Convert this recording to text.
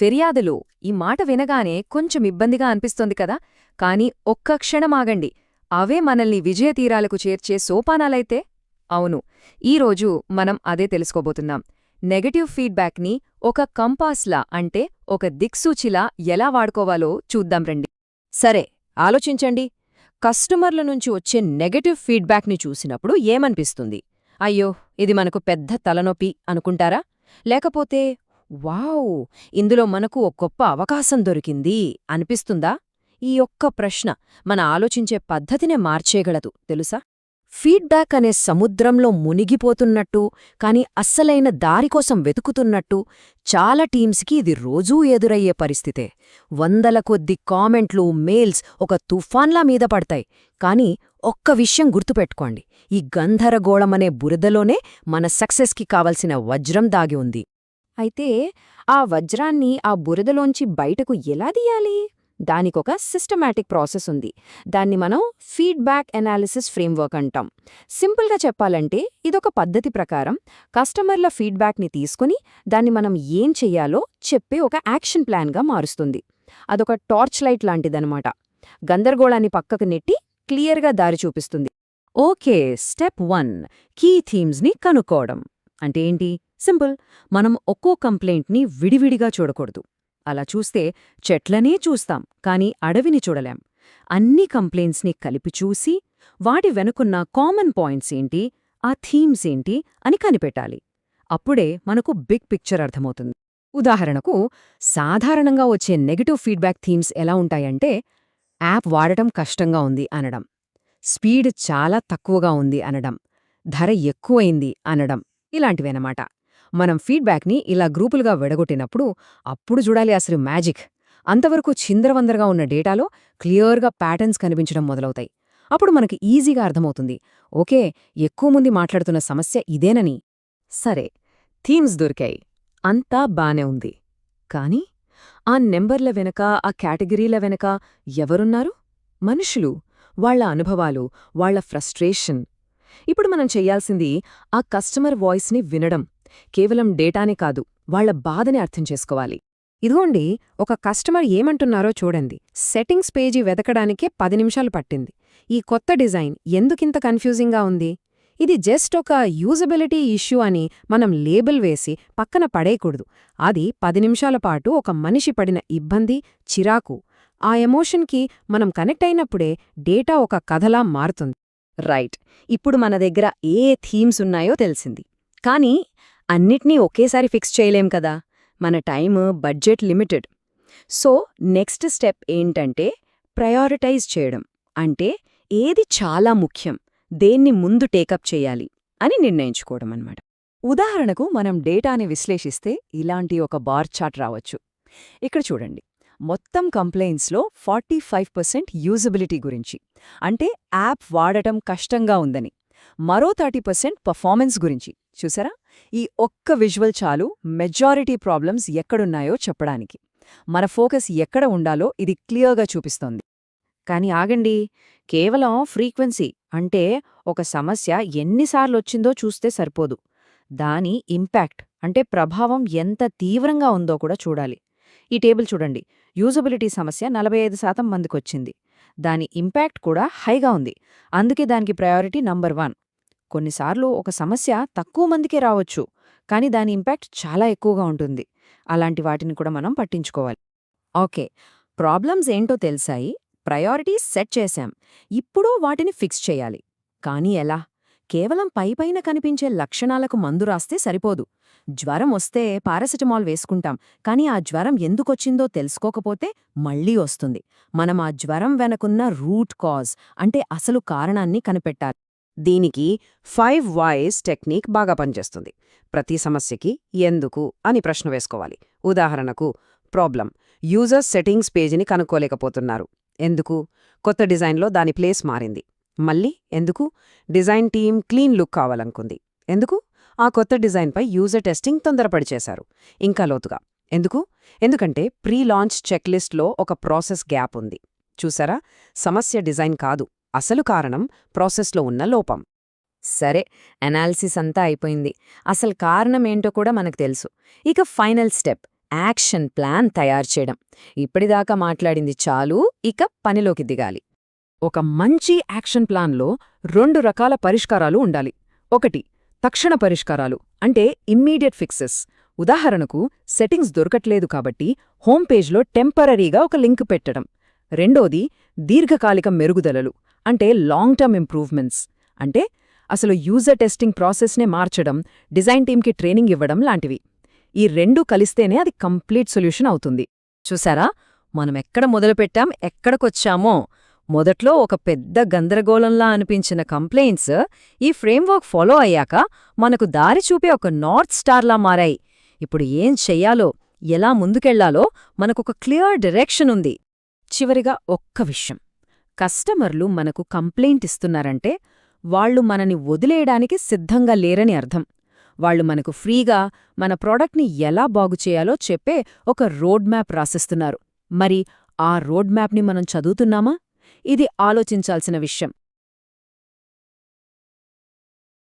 ఫిర్యాదులు ఈ మాట వినగానే కొంచెం ఇబ్బందిగా అనిపిస్తోంది కదా. కాని ఒక్క క్షణమాగండి అవే మనల్ని విజయతీరాలకు చేర్చే సోపానాలైతే? అవును. ఈరోజు మనం అదే తెలుసుకోబోతున్నాం. నెగటివ్ ఫీడ్బ్యాక్ని ఒక కంపాస్లా అంటే ఒక దిక్సూచిలా ఎలా వాడుకోవాలో చూద్దాం రండి. సరే ఆలోచించండి. కస్టమర్ల నుంచి వచ్చే నెగటివ్ ఫీడ్బ్యాక్ని చూసినప్పుడు ఏమనిపిస్తుంది? అయ్యో ఇది మనకు పెద్ద తలనొప్పి అనుకుంటారా? లేకపోతే వావ్! ఇందులో మనకు ఒక గొప్ప అవకాశం దొరికింది. అనిపిస్తుందా? ఈ ఒక్క ప్రశ్న మన ఆలోచించే పద్ధతినే మార్చేయగలదు తెలుసా? ఫీడ్బ్యాక్ అనే సముద్రంలో మునిగిపోతున్నట్టు కాని అస్సలైన దారికోసం వెతుకుతున్నట్టు చాలా టీమ్స్కి ఇది రోజూ ఎదురయ్యే పరిస్థితే. వందల కొద్ది కామెంట్లు మెయిల్స్ ఒక తుఫాన్లా మీద పడతాయి. కాని ఒక్క విషయం గుర్తుపెట్టుకోండి. ఈ గంధరగోళమనే బురదలోనే మన సక్సెస్కి కావలసిన వజ్రం దాగి ఉంది. అయితే ఆ వజ్రాన్ని ఆ బురదలోంచి బయటకు ఎలా తీయాలి? దానికొక సిస్టమాటిక్ ప్రాసెస్ ఉంది. దాన్ని మనం ఫీడ్బ్యాక్ ఎనాలిసిస్ ఫ్రేమ్వర్క్ అంటాం. సింపుల్గా చెప్పాలంటే ఇదొక పద్ధతి ప్రకారం కస్టమర్ల ఫీడ్బ్యాక్ని తీసుకుని దాన్ని మనం ఏం చెయ్యాలో చెప్పే ఒక యాక్షన్ ప్లాన్గా మారుస్తుంది. అదొక టార్చ్ లైట్ లాంటిదనమాట గందరగోళాన్ని పక్కకు నెట్టి క్లియర్గా దారి చూపిస్తుంది. ఓకే స్టెప్ వన్ కీ థీమ్స్ని కనుక్కోవడం. అంటే ఏంటి? సింపుల్ మనం ఒక్కో కంప్లైంట్ని విడివిడిగా చూడకూడదు. అలా చూస్తే చెట్లనే చూస్తాం కాని అడవిని చూడలేం. అన్ని కంప్లైంట్స్ని కలిపి చూసి వాటి వెనుకున్న కామన్ పాయింట్స్ ఏంటి ఆ థీమ్స్ ఏంటి అని కనిపెట్టాలి. అప్పుడే మనకు బిగ్ పిక్చర్ అర్థమవుతుంది. ఉదాహరణకు సాధారణంగా వచ్చే నెగటివ్ ఫీడ్బ్యాక్ థీమ్స్ ఎలా ఉంటాయంటే యాప్ వాడటం కష్టంగా ఉంది అనడం స్పీడ్ చాలా తక్కువగా ఉంది అనడం ధర ఎక్కువైంది అనడం ఇలాంటివేనమాట మనం ఫీడ్బ్యాక్ని ఇలా గ్రూపులుగా వెడగొట్టినప్పుడు అప్పుడు చూడాలి అసలు మ్యాజిక్. అంతవరకు చిందరవందరగా ఉన్న డేటాలో క్లియర్గా ప్యాటర్న్స్ కనిపించడం మొదలవుతాయి. అప్పుడు మనకి ఈజీగా అర్థమవుతుంది. ఓకే ఎక్కువ మంది మాట్లాడుతున్న సమస్య ఇదేనని. సరే థీమ్స్ దొరికాయి. అంతా బానే ఉంది. కాని ఆ నెంబర్ల వెనక ఆ కేటగిరీల వెనక ఎవరున్నారు? మనుషులు. వాళ్ళ అనుభవాలు వాళ్ళ ఫ్రస్ట్రేషన్. ఇప్పుడు మనం చెయ్యాల్సింది ఆ కస్టమర్ వాయిస్ని వినడం. కేవలం డేటానే కాదు వాళ్ళ బాధని అర్థం చేసుకోవాలి. ఇదిగోండి ఒక కస్టమర్ ఏమంటున్నారో చూడండి. సెట్టింగ్స్ పేజీ వెతకడానికే పది నిమిషాలు పట్టింది. ఈ కొత్త డిజైన్ ఎందుకింత కన్ఫ్యూజింగ్గా ఉంది? ఇది జస్ట్ ఒక యూజబిలిటీ ఇష్యూ అని మనం లేబుల్ వేసి పక్కన పడేయకూడదు. అది పది నిమిషాల పాటు ఒక మనిషి పడిన ఇబ్బంది చిరాకు. ఆ ఎమోషన్కి మనం కనెక్ట్ అయినప్పుడే డేటా ఒక కథలా మారుతుంది. రైట్. ఇప్పుడు మన దగ్గర ఏ థీమ్స్ ఉన్నాయో తెలిసింది. కానీ అన్నిట్నీ ఒకేసారి ఫిక్స్ చేయలేం కదా. మన time budget limited. So next step ఏంటంటే ప్రయారిటైజ్ చేయడం. అంటే ఏది చాలా ముఖ్యం దేన్ని ముందు టేకప్ చేయాలి అని నిర్ణయించుకోవడం అన్నమాట. ఉదాహరణకు మనం డేటాని విశ్లేషిస్తే ఇలాంటి ఒక బార్ చార్ట్ రావచ్చు. ఇక్కడ చూడండి. మొత్తం కంప్లైంట్స్లో ఫార్టీ ఫైవ్ పర్సెంట్ యూజబిలిటీ గురించి. అంటే యాప్ వాడటం కష్టంగా ఉందని. మరో థర్టీ పర్సెంట్ పర్ఫార్మెన్స్ గురించి. చూసారా? ఈ ఒక్క విజువల్ చాలు మెజారిటీ ప్రాబ్లమ్స్ ఎక్కడున్నాయో చెప్పడానికి. మన ఫోకస్ ఎక్కడ ఉండాలో ఇది క్లియర్గా చూపిస్తోంది. కాని ఆగండి కేవలం ఫ్రీక్వెన్సీ అంటే ఒక సమస్య ఎన్నిసార్లొచ్చిందో చూస్తే సరిపోదు. దాని ఇంపాక్ట్ అంటే ప్రభావం ఎంత తీవ్రంగా ఉందో కూడా చూడాలి. ఈ టేబుల్ చూడండి. యూజబిలిటీ సమస్య నలభై ఐదు శాతం మందికొచ్చింది దాని ఇంపాక్ట్ కూడా హైగా ఉంది. అందుకే దానికి ప్రయారిటీ నంబర్ వన్. కొన్నిసార్లు ఒక సమస్య తక్కువ మందికే రావచ్చు కానీ దాని ఇంపాక్ట్ చాలా ఎక్కువగా ఉంటుంది. అలాంటి వాటిని కూడా మనం పట్టించుకోవాలి. ఓకే. ప్రాబ్లమ్స్ ఏంటో తెలిసాయి. ప్రయారిటీస్ సెట్ చేశాం. ఇప్పుడు వాటిని ఫిక్స్ చేయాలి. కానీ ఎలా? కేవలం పైపైన కనిపించే లక్షణాలకు మందు రాస్తే సరిపోదు. జ్వరం వస్తే పారాసిటమాల్ వేసుకుంటాం కానీ ఆ జ్వరం ఎందుకొచ్చిందో తెలుసుకోకపోతే మళ్ళీ వస్తుంది. మనం ఆ జ్వరం వెనకున్న రూట్ కాజ్ అంటే అసలు కారణాన్ని కనిపెట్టాలి. దీనికి ఫైవ్ వాయిస్ టెక్నిక్ బాగా పనిచేస్తుంది. ప్రతి సమస్యకి ఎందుకు అని ప్రశ్న వేసుకోవాలి. ఉదాహరణకు ప్రాబ్లం యూజర్ సెట్టింగ్స్ పేజీని కనుక్కోలేకపోతున్నారు. ఎందుకు? కొత్త డిజైన్లో దాని ప్లేస్ మారింది. మళ్ళీ ఎందుకు? డిజైన్ టీం క్లీన్ లుక్ కావాలనుకుంది. ఎందుకు? ఆ కొత్త డిజైన్పై యూజర్ టెస్టింగ్ తొందరపడి చేశారు ఇంకా లోతుగా. ఎందుకు? ఎందుకంటే ప్రీ లాంచ్ చెక్లిస్ట్లో ఒక ప్రాసెస్ గ్యాప్ ఉంది. చూసారా? సమస్య డిజైన్ కాదు. అసలు కారణం ప్రాసెస్లో ఉన్న లోపం. సరే అనాలిసిస్ అంతా అయిపోయింది. అసలు కారణమేంటో కూడా మనకు తెలుసు. ఇక ఫైనల్ స్టెప్ యాక్షన్ ప్లాన్ తయారు చేయడం. ఇప్పటిదాకా మాట్లాడింది చాలు ఇక పనిలోకి దిగాలి. ఒక మంచి యాక్షన్ ప్లాన్లో రెండు రకాల పరిష్కారాలు ఉండాలి. ఒకటి తక్షణ పరిష్కారాలు అంటే ఇమ్మీడియట్ ఫిక్సెస్. ఉదాహరణకు సెట్టింగ్స్ దొరకట్లేదు కాబట్టి హోమ్ పేజ్లో టెంపరరీగా ఒక లింక్ పెట్టడం. రెండోది దీర్ఘకాలిక మెరుగుదలలు అంటే లాంగ్ టర్మ్ ఇంప్రూవ్మెంట్స్ అంటే అసలు యూజర్ టెస్టింగ్ ప్రాసెస్నే మార్చడం డిజైన్ టీంకి ట్రైనింగ్ ఇవ్వడం లాంటివి. ఈ రెండూ కలిస్తేనే అది కంప్లీట్ సొల్యూషన్ అవుతుంది. చూసారా? మనం ఎక్కడ మొదలుపెట్టాం ఎక్కడికొచ్చామో. మొదట్లో ఒక పెద్ద గందరగోళంలా అనిపించిన కంప్లైంట్స్ ఈ ఫ్రేమ్వర్క్ ఫాలో అయ్యాక మనకు దారి చూపే ఒక నార్త్ స్టార్లా మారాయి. ఇప్పుడు ఏం చెయ్యాలో ఎలా ముందుకెళ్ళాలో మనకొక క్లియర్ డైరెక్షన్ ఉంది. చివరిగా ఒక్క విషయం. కస్టమర్లు మనకు కంప్లైంట్ ఇస్తున్నారంటే వాళ్ళు మనని వదిలేయడానికి సిద్ధంగా లేరని అర్థం. వాళ్ళు మనకు ఫ్రీగా మన ప్రోడక్ట్ని ఎలా బాగుచేయాలో చెప్పే ఒక రోడ్ మ్యాప్ రాసిస్తున్నారు. మరి ఆ రోడ్ మ్యాప్ని మనం చదువుతున్నామా? ఇది ఆలోచించాల్సిన విషయం.